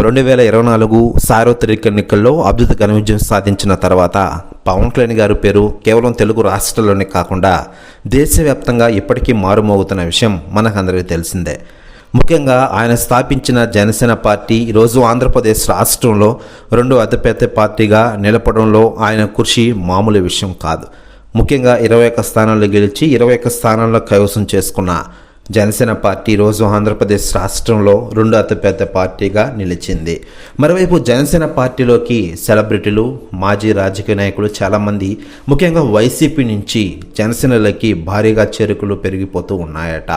రెండు వేల ఇరవై నాలుగు సార్వత్రిక ఎన్నికల్లో అద్భుత ఘన విజయం సాధించిన తర్వాత పవన్ కళ్యాణ్ గారి పేరు కేవలం తెలుగు రాష్ట్రాల్లోనే కాకుండా దేశవ్యాప్తంగా ఇప్పటికీ మారుమోగుతున్న విషయం మనకందరికీ తెలిసిందే. ముఖ్యంగా ఆయన స్థాపించిన జనసేన పార్టీ ఈరోజు ఆంధ్రప్రదేశ్ రాష్ట్రంలో రెండో అతిపెద్ద పార్టీగా నిలపడంలో ఆయన కృషి మామూలు విషయం కాదు. ముఖ్యంగా ఇరవై ఒక్క స్థానాల్లో గెలిచి ఇరవై ఒక్క స్థానాల్లో కైవసం చేసుకున్న జనసేన పార్టీ రోజు ఆంధ్రప్రదేశ్ రాష్ట్రంలో రెండో అతిపెద్ద పార్టీగా నిలిచింది. మరోవైపు జనసేన పార్టీలోకి సెలబ్రిటీలు మాజీ రాజకీయ నాయకులు చాలామంది ముఖ్యంగా వైసీపీ నుంచి జనసేనలోకి భారీగా చేరుకులు పెరిగిపోతూ ఉన్నాయట.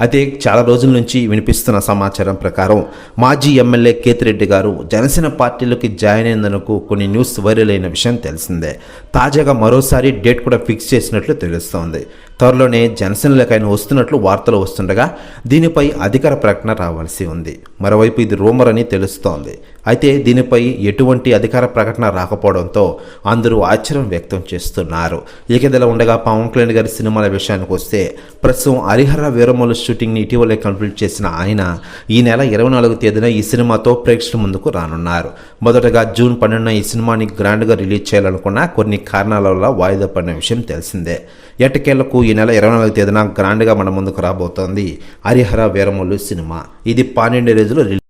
అయితే చాలా రోజుల నుంచి వినిపిస్తున్న సమాచారం ప్రకారం మాజీ ఎమ్మెల్యే కేతిరెడ్డి గారు జనసేన పార్టీలోకి జాయిన్ అయినందుకు కొన్ని న్యూస్ వైరల్ అయిన విషయం తెలిసిందే. తాజాగా మరోసారి డేట్ కూడా ఫిక్స్ చేసినట్లు తెలుస్తోంది. త్వరలోనే జనసేనలోకి ఆయన వస్తున్నట్లు వార్తలు వస్తుండగా దీనిపై అధికార ప్రకటన రావాల్సి ఉంది. మరోవైపు ఇది రూమర్ అని తెలుస్తోంది. అయితే దీనిపై ఎటువంటి అధికార ప్రకటన రాకపోవడంతో అందరూ ఆశ్చర్యం వ్యక్తం చేస్తున్నారు. ఏకదల ఉండగా పవన్ కళ్యాణ్ గారి సినిమాల విషయానికి వస్తే ప్రస్తుతం హరిహర వీరమల్లు షూటింగ్ని ఇటీవలే కంప్లీట్ చేసిన ఆయన ఈ నెల ఇరవై నాలుగు తేదీన ఈ సినిమాతో ప్రేక్షకుల ముందుకు రానున్నారు. మొదటగా జూన్ పన్నెండున ఈ సినిమాని గ్రాండ్గా రిలీజ్ చేయాలనుకున్న కొన్ని కారణాల వల్ల వాయిదా పడిన విషయం తెలిసిందే. ఎట్టకేళ్ళకు ఈ నెల ఇరవై నాలుగు తేదీన గ్రాండ్గా మన ముందుకు రాబోతోంది హరిహర వీరమల్లు సినిమా. ఇది పన్నెండు రోజులు రిలీజ్